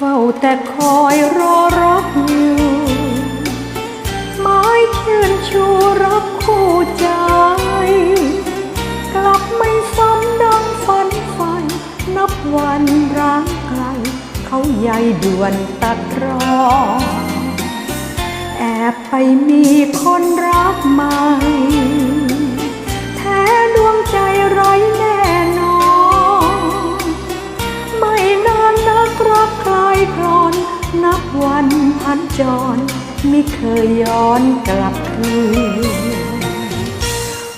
เฝ้าแต่คอยรอรักอยู่ไม้ชื่นชูรักคู่ใจ กลับไม่สมดังฝันไฟนับวันร้างไกล เขาใยด่วนตัดรอ แอบไปมีคนรักใหม่ วันพันจรไม่เคยย้อนกลับคืน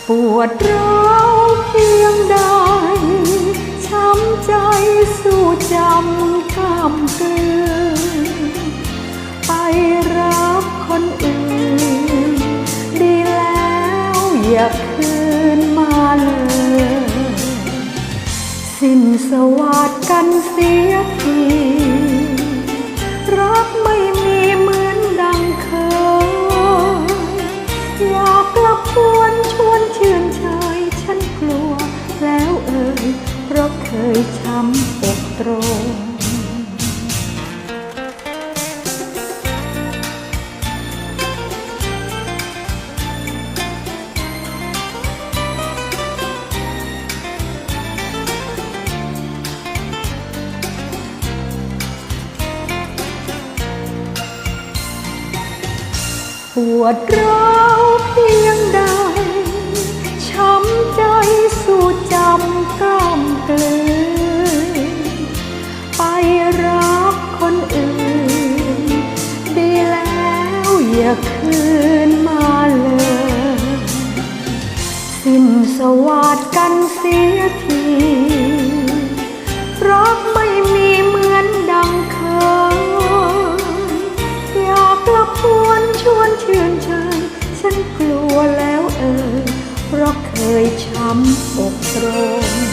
ปวดร้าวเพียงใด ช้ำใจสู้จำข้ามคืนไปรักคนอื่น ดีแล้วอย่าคืนมาเลย สิ้นสวัสดกันเสียที ย เพราะเคยช้ำอกตรงปวดร้าวเพียงใด ยคืนมาเลย สิ้นสวัสดกันเสียทีรักไม่มีเหมือนดังเคยอยากกลับชวนชวนชื่นชยฉันกลัวแล้วเอ่ยเพราะเคยช้ำอกตรง